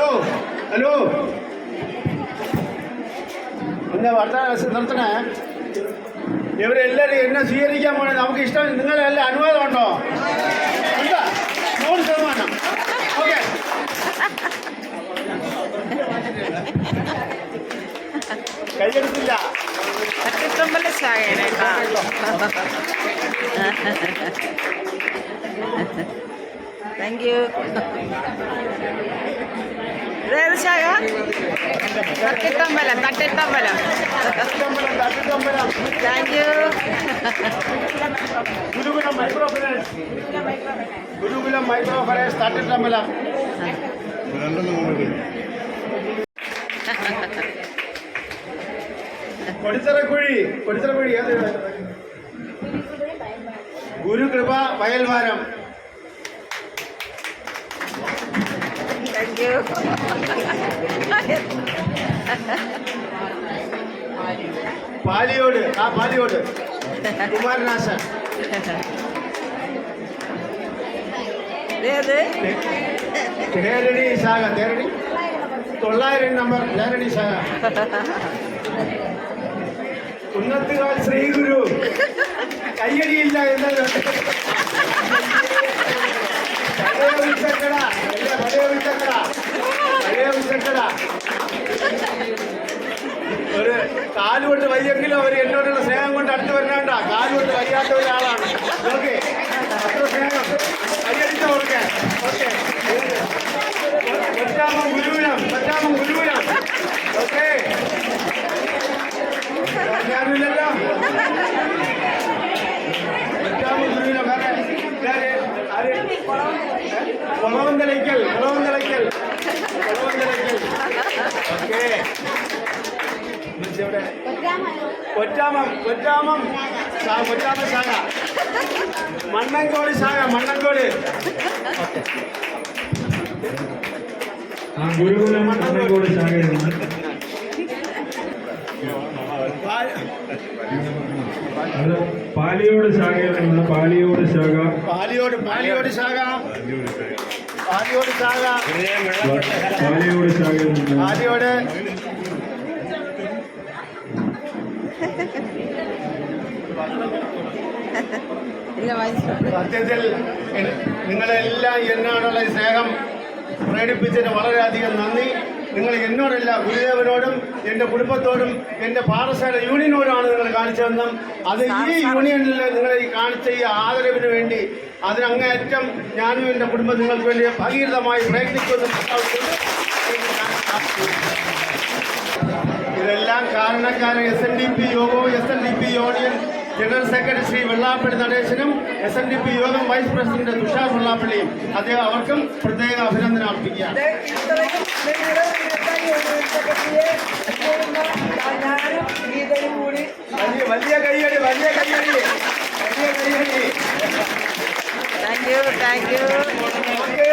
Hello hello ഒന്ന് വർത്തമാനം നിർത്തണേ. ഇവരെല്ലാവരും എന്നെ സ്വീകരിക്കാൻ പോണേ. നമുക്ക് ഇഷ്ടം നിങ്ങളെല്ലാം അനുവാദം ഉണ്ടോ? നൂറ് ശതമാനം. ഓക്കെ. കൈയെടുത്തില്ല. ചായയാണ് കേട്ടോ. தேங்க்யூ ரிஷாயா தட்டிட்டான் மேலம் தட்டிட்டான் மேலம் thank you Gurukulam micro finance Gurukulam micro finance தட்டிட்டான் மேலம் ಪಡಿತರ ಗುಡಿ ಪಡಿತರ ಗುಡಿ ಗುರು ಕೃಪಾ ವಯಲ್ವಾರಂ தேங்க் யூ பாலியோடு ஆ பாலியோடு. குமாரநாசன். లేదు தேரடி சாக தேரடி? தொள்ளாயிரம் நம்பர் தேரடி சாக. உன்னத்துகால் ஸ்ரீகுரு. கையடி இல்லை என்ன? വിശക്കട ഒരു കാലുകൊണ്ട് വയ്യെങ്കിലും അവർ എന്നോടുള്ള സ്നേഹം കൊണ്ട് അടുത്ത് വരണ്ട. കാലുകൊണ്ട് വയ്യാത്ത ഒരാളാണ്. ഓക്കെ. അത്ര സ്നേഹം? കൈയടിച്ച ഓർക്കെ ഓക്കെ. പറ്റാമോ ഗുരുവിനം പറ്റാമോ ഗുരുവിനം ഓക്കെ. ഞാനില്ലല്ലോ. പറ്റാമോ ഗുരുവിനം വേറെ. ആര്? ഓക്കെ എവിടെ കൊറ്റാമം കൊറ്റാമം കൊറ്റാമ ശാഖ. മണ്ണങ്കോട് ശാഖ മണ്ണങ്കോട് ആ ഗുരുകുലം നിന്ന് പാ- പാലിയോട് ശാഖയിൽ നിന്ന് പാലിയോട് ശാഖ. പാലിയോട് പാലിയോട് ശാഖ. ശാഖ സത്യത്തിൽ നിങ്ങളെല്ലാം എന്നോടുള്ള സ്നേഹം പ്രകടിപ്പിച്ചതിന് വളരെയധികം നന്ദി. നിങ്ങൾ എന്നോടല്ല ഗുരുദേവനോടും എന്റെ കുടുംബത്തോടും എന്റെ പാഠശാല യൂണിയനോടുമാണ് നിങ്ങൾ കാണിച്ചതെന്നും അത് ഈ യൂണിയനിൽ നിങ്ങൾ ഈ കാണിച്ച ഈ ആദരവിന് വേണ്ടി അതിനങ്ങേയറ്റം ഞാനും എന്റെ കുടുംബം നിങ്ങൾക്ക് വേണ്ടി ഭഗീരതമായി പ്രയത്നിക്കുമെന്നും. ഇതെല്ലാം കാരണക്കാരൻ എസ് എൻ ഡി പി യോഗവും S N D P union general secretary Shri Vellappally നടേശനും S N D P Yogam vice president Tushar വെള്ളാപ്പള്ളിയും അദ്ദേഹം അവർക്കും പ്രത്യേക അഭിനന്ദനം അർപ്പിക്കുകയാണ്. വലിയ കൈയടി വലിയ കൈയടി വലിയ കൈയടി thank you thank you okay.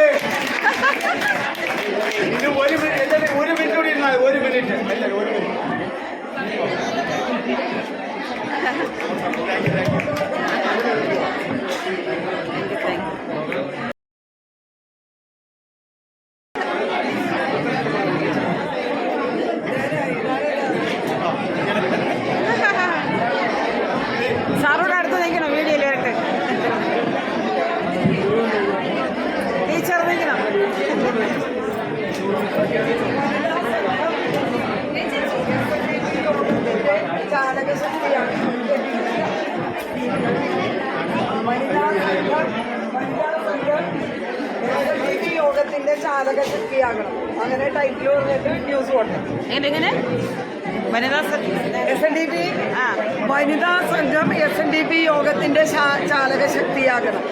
ഇനി ഒരു മിനിറ്റ് എല്ലാവരും ഒരു മിനിറ്റ് കൂടി ഇരുന്നാൽ മതി. ഒരു മിനിറ്റ് എല്ലാവരും ഒരു minute thank you thank you സാറോട് അടുത്ത് നിൽക്കണം വീഡിയോയിൽ വരട്ടെ ടീച്ചർ നിൽക്കണം ചാലകശക്തിയാണ് വനിതാ സംഘം വനിതാ സംഘം SLDP യോഗത്തിന്റെ ചാലകശക്തിയാകണം അങ്ങനെ ടൈറ്റിൽ പറഞ്ഞിട്ട് ന്യൂസ് പോട്ടെ എങ്ങനെ വനിതാ എസ് എൻ ഡി പി വനിതാ സംഘം എസ് എൻ ഡി പി യോഗത്തിന്റെ ചാലകശക്തിയാകണം